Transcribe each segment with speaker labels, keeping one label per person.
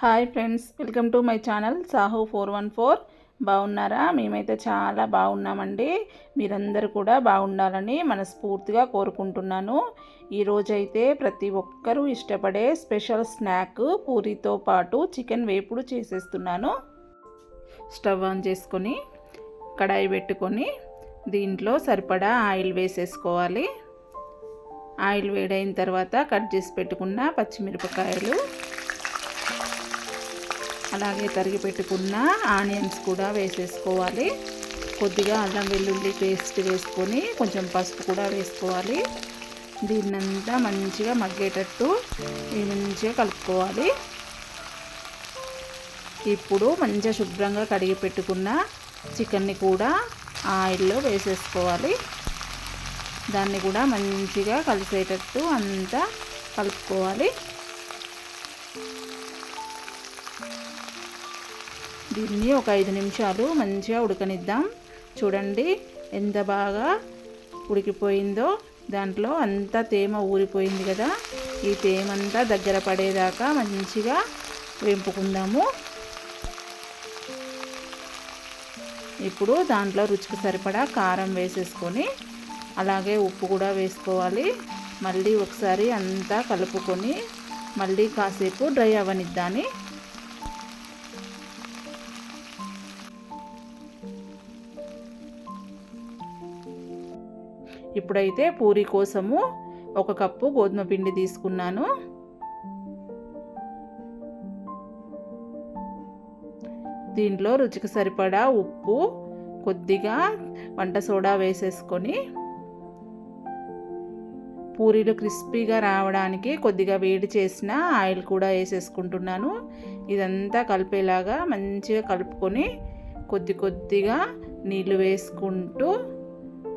Speaker 1: Hi friends welcome to my channel Sahu four one four. బాగున్నారా? మేమైతే చాలా బాగున్నామండి. మీరందరూ కూడా బాగుండాలని మనస్ఫూర్తిగా కోరుకుంటున్నాను. ఈరోజైతే ప్రతి ఒక్కరూ ఇష్టపడే స్పెషల్ స్నాక్ పూరితో పాటు చికెన్ వేపుడు చేసేస్తున్నాను. స్టవ్ ఆన్ చేసుకొని కడాయి పెట్టుకొని దీంట్లో సరిపడా ఆయిల్ వేసేసుకోవాలి. ఆయిల్ వేడైన తర్వాత కట్ చేసి పెట్టుకున్న పచ్చిమిరపకాయలు అలాగే తరిగి పెట్టుకున్న ఆనియన్స్ కూడా వేసేసుకోవాలి. కొద్దిగా అల్లం వెల్లుల్లి పేస్ట్ వేసుకొని కొంచెం పసుపు కూడా వేసుకోవాలి. దీన్నంతా మంచిగా మగ్గేటట్టు మంచిగా కలుపుకోవాలి. ఇప్పుడు మంచిగా శుభ్రంగా కడిగి పెట్టుకున్న చికెన్ని కూడా ఆయిల్లో వేసేసుకోవాలి. దాన్ని కూడా మంచిగా కలిసేటట్టు అంతా కలుపుకోవాలి. దీన్ని ఒక ఐదు నిమిషాలు మంచిగా ఉడకనిద్దాం. చూడండి ఎంత బాగా ఉడికిపోయిందో. దాంట్లో అంతా తేమ ఊరిపోయింది కదా. ఈ తేమ అంతా దగ్గర పడేదాకా మంచిగా వేంపుకుందాము. ఇప్పుడు దాంట్లో రుచికి సరిపడా కారం వేసేసుకొని అలాగే ఉప్పు కూడా వేసుకోవాలి. మళ్ళీ ఒకసారి అంతా కలుపుకొని మళ్ళీ కాసేపు డ్రై అవ్వనిద్దాని. ఇప్పుడైతే పూరి కోసము ఒక కప్పు గోధుమ పిండి తీసుకున్నాను. దీంట్లో రుచికి సరిపడా ఉప్పు కొద్దిగా వంట సోడా వేసేసుకొని పూరీలు క్రిస్పీగా రావడానికి కొద్దిగా వేడి చేసిన ఆయిల్ కూడా వేసేసుకుంటున్నాను. ఇదంతా కలిపేలాగా మంచిగా కలుపుకొని కొద్ది కొద్దిగా నీళ్ళు వేసుకుంటూ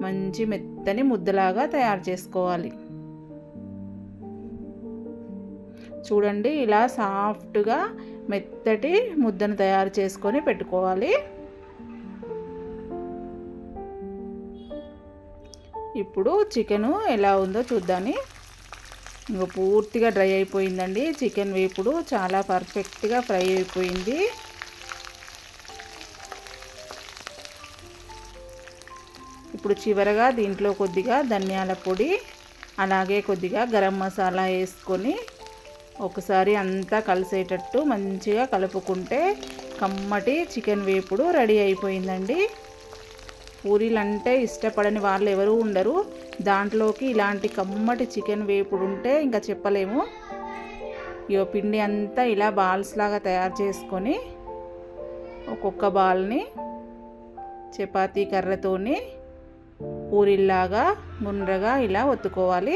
Speaker 1: మంచి మెత్తని ముద్దలాగా తయారు చేసుకోవాలి. చూడండి ఇలా సాఫ్ట్గా మెత్తటి ముద్దను తయారు చేసుకొని పెట్టుకోవాలి. ఇప్పుడు చికెను ఎలా ఉందో చూద్దాని ఇంకా పూర్తిగా డ్రై అయిపోయిందండి. చికెన్ వేపుడు చాలా పర్ఫెక్ట్గా ఫ్రై అయిపోయింది. ఇప్పుడు చివరగా దీంట్లో కొద్దిగా ధనియాల పొడి అలాగే కొద్దిగా గరం మసాలా వేసుకొని ఒకసారి అంతా కలిసేటట్టు మంచిగా కలుపుకుంటే కమ్మటి చికెన్ వేపుడు రెడీ అయిపోయిందండి. పూరీలు అంటే ఇష్టపడని వాళ్ళు ఎవరూ ఉండరు. దాంట్లోకి ఇలాంటి కమ్మటి చికెన్ వేపుడు ఉంటే ఇంకా చెప్పలేము. ఇగో పిండి అంతా ఇలా బాల్స్ లాగా తయారు చేసుకొని ఒక్కొక్క బాల్ని చపాతీ కర్రతోని పూరిల్లాగా గుండ్రగా ఇలా ఒత్తుకోవాలి.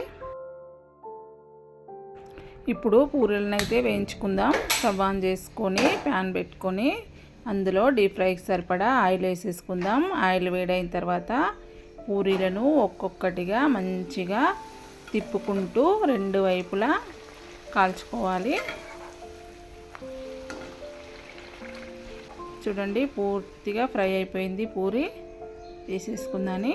Speaker 1: ఇప్పుడు పూరీలను అయితే వేయించుకుందాం. స్టవ్ చేసుకొని ప్యాన్ పెట్టుకొని అందులో డీప్ ఫ్రైకి సరిపడా ఆయిల్ వేసేసుకుందాం. ఆయిల్ వేడైన తర్వాత పూరీలను ఒక్కొక్కటిగా మంచిగా తిప్పుకుంటూ రెండు వైపులా కాల్చుకోవాలి. చూడండి పూర్తిగా ఫ్రై అయిపోయింది పూరి. తీసేసుకుందాని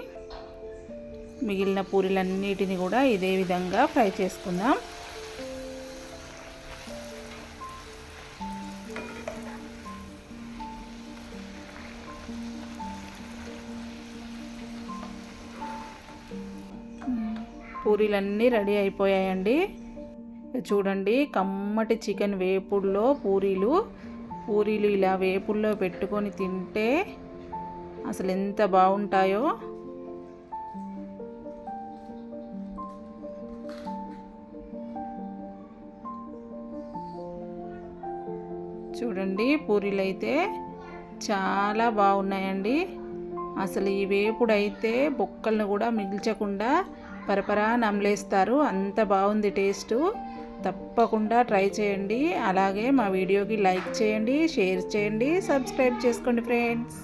Speaker 1: మిగిలిన పూరీలన్నిటిని కూడా ఇదే విధంగా ఫ్రై చేసుకుందాం. పూరీలన్నీ రెడీ అయిపోయాయండి. చూడండి కమ్మటి చికెన్ వేపుడులో పూరీలు. పూరీలు ఇలా వేపుల్లో పెట్టుకొని తింటే అసలు ఎంత బాగుంటాయో. చూడండి పూరీలు అయితే చాలా బాగున్నాయండి. అసలు ఈ వేపుడు అయితే బొక్కలను కూడా మిగిల్చకుండా పరపరా నమలేస్తారు అంత బాగుంది టేస్ట్. తప్పకుండా ట్రై చేయండి. అలాగే మా వీడియోకి లైక్ చేయండి షేర్ చేయండి సబ్స్క్రైబ్ చేసుకోండి ఫ్రెండ్స్.